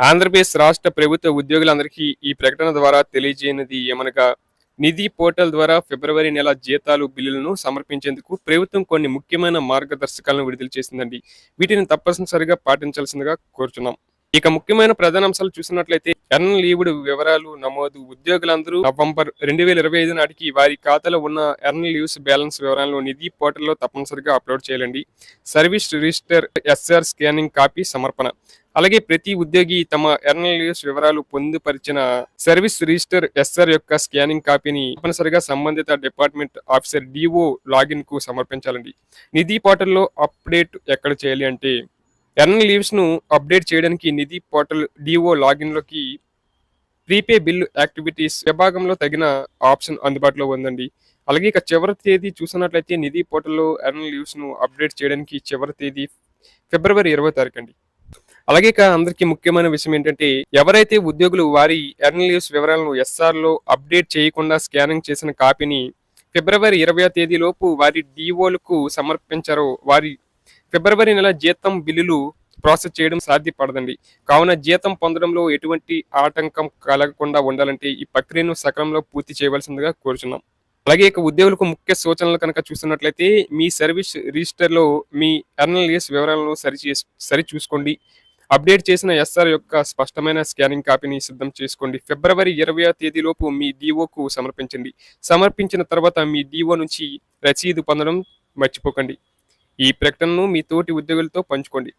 ఆంధ్రప్రదేశ్ రాష్ట్ర ప్రభుత్వ ఉద్యోగులందరికీ ఈ ప్రకటన ద్వారా తెలియజేయనిది ఏమనగా నిధి పోర్టల్ ద్వారా ఫిబ్రవరి నెల జీతాలు బిల్లులను సమర్పించేందుకు ప్రభుత్వం కొన్ని ముఖ్యమైన మార్గదర్శకాలను విడుదల చేసిందండి. వీటిని తప్పనిసరిగా పాటించాల్సిందిగా కోరుచున్నాం. ఇక ముఖ్యమైన ప్రధాన అంశాలు చూసినట్లయితే ఎన్ లీవుడు వివరాలు నమోదు. ఉద్యోగులందరూ నవంబర్ రెండు వేల ఇరవై ఐదు నాటికి వారి ఖాతాలో ఉన్న ఎర్న్ లీవ్స్ బ్యాలెన్స్ వివరాలను నిధి పోర్టల్లో తప్పనిసరిగా అప్లోడ్ చేయాలండి. Service register S R scanning copy సమర్పణ. అలాగే ప్రతి ఉద్యోగి తమ ఎర్నల్ లీవ్స్ వివరాలు పొందుపరిచిన సర్వీస్ రిజిస్టర్ ఎస్ఆర్ యొక్క స్కానింగ్ కాపీని తప్పనిసరిగా సంబంధిత డిపార్ట్మెంట్ ఆఫీసర్ డిఓ లాగిన్కు సమర్పించాలండి. నిధి పోర్టల్లో అప్డేట్ ఎక్కడ చేయాలి అంటే ఎర్నల్ లీవ్స్ను అప్డేట్ చేయడానికి నిధి పోర్టల్ డిఓ లాగిన్లోకి ప్రీపే బిల్ యాక్టివిటీస్ విభాగంలో తగిన ఆప్షన్ అందుబాటులో ఉందండి. అలాగే ఇక చివరి తేదీ చూసినట్లయితే నిధి పోర్టల్లో ఎర్నల్ లీవ్స్ను అప్డేట్ చేయడానికి చివరి తేదీ ఫిబ్రవరి ఇరవై తారీఖు అండి అలాగే ఇక అందరికీ ముఖ్యమైన విషయం ఏంటంటే ఎవరైతే ఉద్యోగులు వారి ఎర్న్ లీవ్స్ వివరాలను ఎస్ఆర్లో అప్డేట్ చేయకుండా స్కానింగ్ చేసిన కాపీని ఫిబ్రవరి ఇరవై తేదీలోపు వారి డిఓలకు సమర్పించారో వారి ఫిబ్రవరి నెల జీతం బిల్లులు ప్రాసెస్ చేయడం సాధ్యపడదండి. కావున జీతం పొందడంలో ఎటువంటి ఆటంకం కలగకుండా ఉండాలంటే ఈ ప్రక్రియను సకాలంలో పూర్తి చేయవలసిందిగా కోరుచున్నాం. అలాగే ఇక ఉద్యోగులకు ముఖ్య సూచనలు కనుక చూస్తున్నట్లయితే మీ సర్వీస్ రిజిస్టర్లో మీ ఎర్నలియస్ వివరాలను సరి చేసు సరి చూసుకోండి. అప్డేట్ చేసిన ఎస్ఆర్ యొక్క స్పష్టమైన స్కానింగ్ కాపీని సిద్ధం చేసుకోండి. ఫిబ్రవరి ఇరవై తేదీలోపు మీ డిఓకు సమర్పించండి. సమర్పించిన తర్వాత మీ డిఓ నుంచి రసీదు పొందడం మర్చిపోకండి. ఈ ప్రకటనను మీ తోటి ఉద్యోగులతో పంచుకోండి.